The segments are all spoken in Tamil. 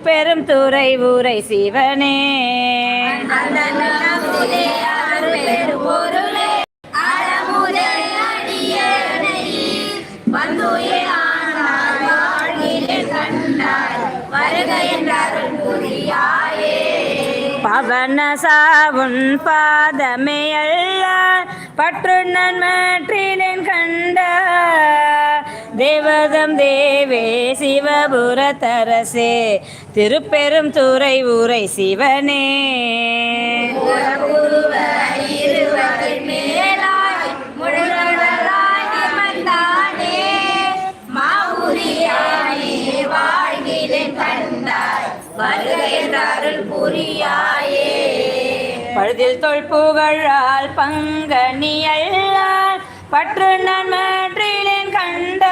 பெரும் துறை ஊரை சிவனே. பவன சாவுன் பாதமே அல்ல பற்று நன்மற்றிலேன் கண்ட தேவதம் தேவே சிவபுரத்தரசே. திருப்பெரும் துறை ஊரை சிவனே. பழுதில் தொல் புகழால் பங்கனி பற்று நான் நன்மற்றிலேன் கண்ட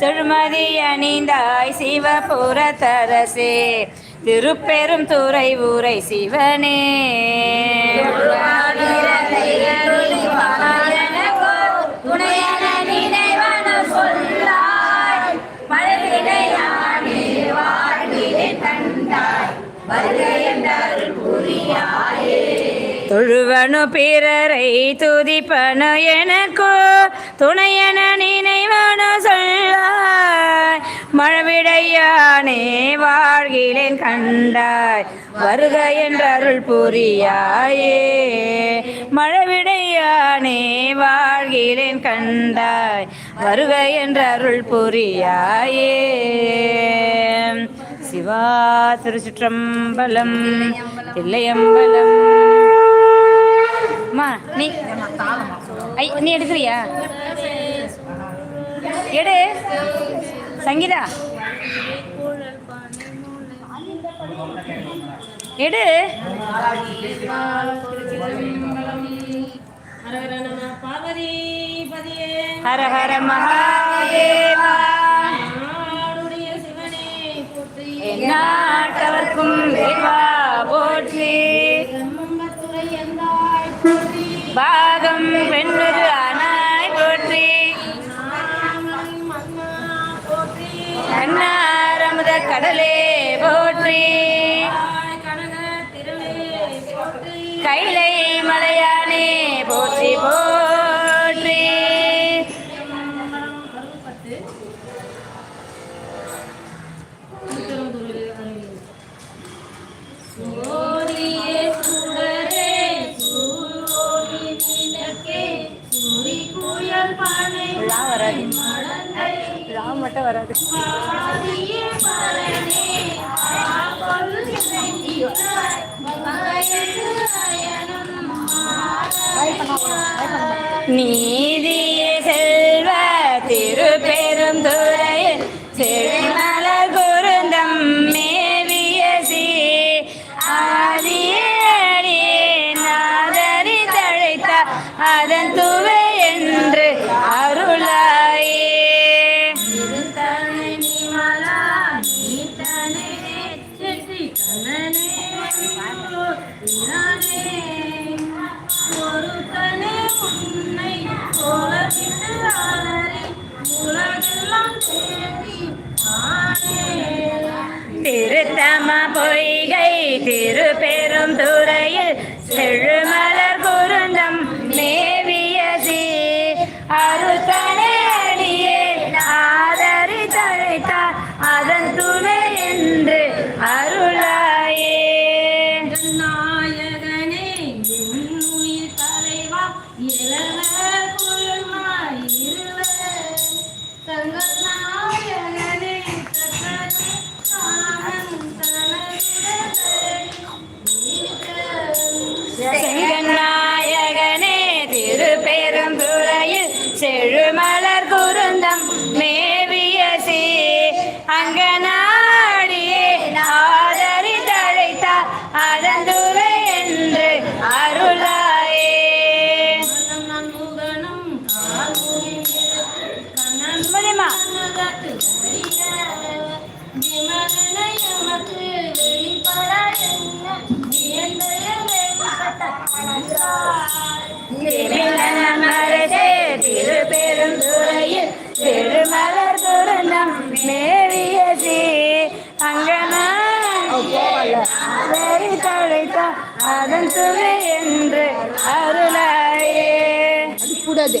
செழுமதி அணிந்தாய் சிவபுரத்தரசே. திருப்பெரும் துறை ஊரை சிவனே. தொழுவனு பிறரை துதிப்பனு எனக்கோ துணையன நினைவனு சொல்லாய். மழவிடையானே வாழ்கிலேன் கண்டாய். வருக என்ற அருள் புரியாயே. மழவிடையானே வாழ்கிலேன் கண்டாய். வருக என்ற அருள் புரியாயே. சிவா திருச்சிற்றம்பலம் தில்லையம்பலம். அம்மா நீ ஐ நீ எடுக்கிறியா? எடு. சங்கீதா. எடு. ஹர ஹர மகாதேவா. கடலே போற்றி. கைலை மலையானே போற்றி போற்றி. லா மட்டும் வராது. நீதிய செல்வ திருப்பெரும் துறையில் செழுமலர் குருந்தம் மேவிய சீ. ஆதியே நாதரி தழைத்த அதன் துவை என்று அருளாயே. திருத்தம பொய்கை திருப்பெரும் துறையில் செழுமலர் குருந்தம் மேவிய சீ அருத்தனை அடியே ஆதரி தழைத்தார் அதன் துணை என்று அருளாயே. நாயகனே என்னுயிர் தலைவா இளவ செழுமலர் குருந்தம் மேவிய சீ அங்கனாடியே ஆதரி தழைத்தார் அதன் துறை என்று அருளாயே வெளிப்பட என்ன வியந்தய வெளிப்பட்ட அரசே திருப்பெரும் துறையில் திருமலர் குருந்தம் மேவிய சீ அங்கன வெறி தழைத்த அதன் சுவை என்று அருளாயே. கூடாது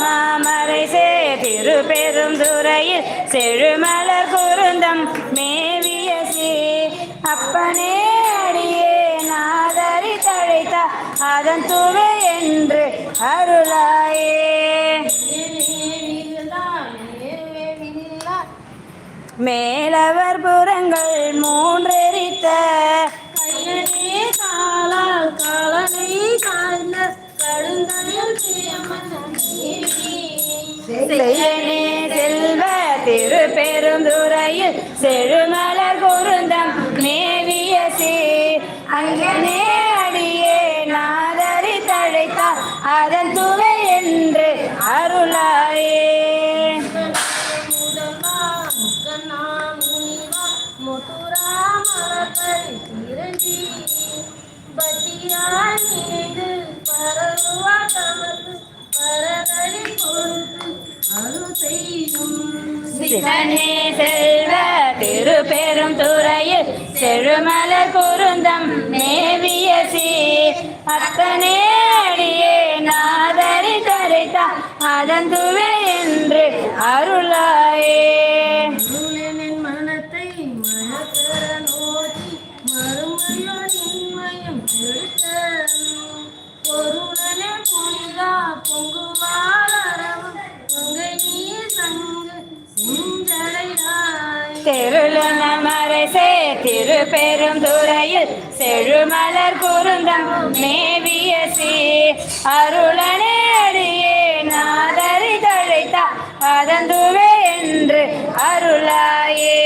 மாமரை சே திருப்பெரும் துறையில் செழுமலர் குருந்தம் மேவிய சே. அப்பனே அடியே நாதரி தழைத்த அதன் துவை என்று அருளாயே. மேலவர் புறங்கள் மூன்றெரித்த. கையனே காலால் காலனை கடுந்தனில் செய்யனே செல்வ திருப்பெருந்துறையில் செழுமலர் குருந்தம் மேவிய சே. அங்கனே அடியே நாதரி தழைத்தார். அதன் துவை என்று அருளாயே. முதல்வா தமது பரதளி பொறுத்து அருள் செய்யும். சிவனே செல்வ திருப்பெரும் துறையில் செழுமலர் குருந்தம் நேவிய சீ அத்தனே அடியே நாதரி தரித்தா அதன் துவே என்று அருளாயே. திருப்பெரும் துறையில் செழுமலர் குருந்தம் மேவிய சீ அருளனே அடியே நாதரி தழைத்தா அதந்துவே என்று அருளாயே.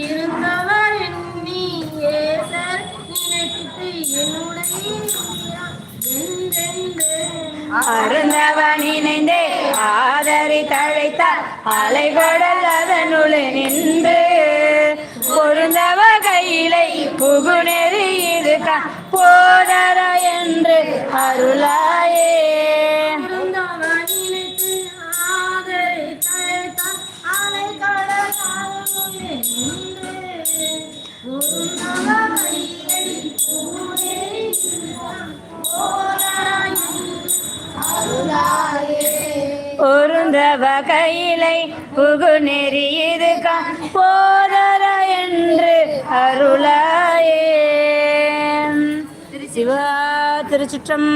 இருந்தவர் எண்ணி ஏசர் நினைத்து என்னுடைய அருந்தவன் இணைந்தே ஆதரி தழைத்தார். அலைகடல் அதனுள் நின்று பொருந்தவ கையிலை புகுநெறி இது போதர என்று அருளா பொருந்தவ கையிலை புகுநெறி இது போதர என்று அருளாயே. சிவா திருச்சிற்றம்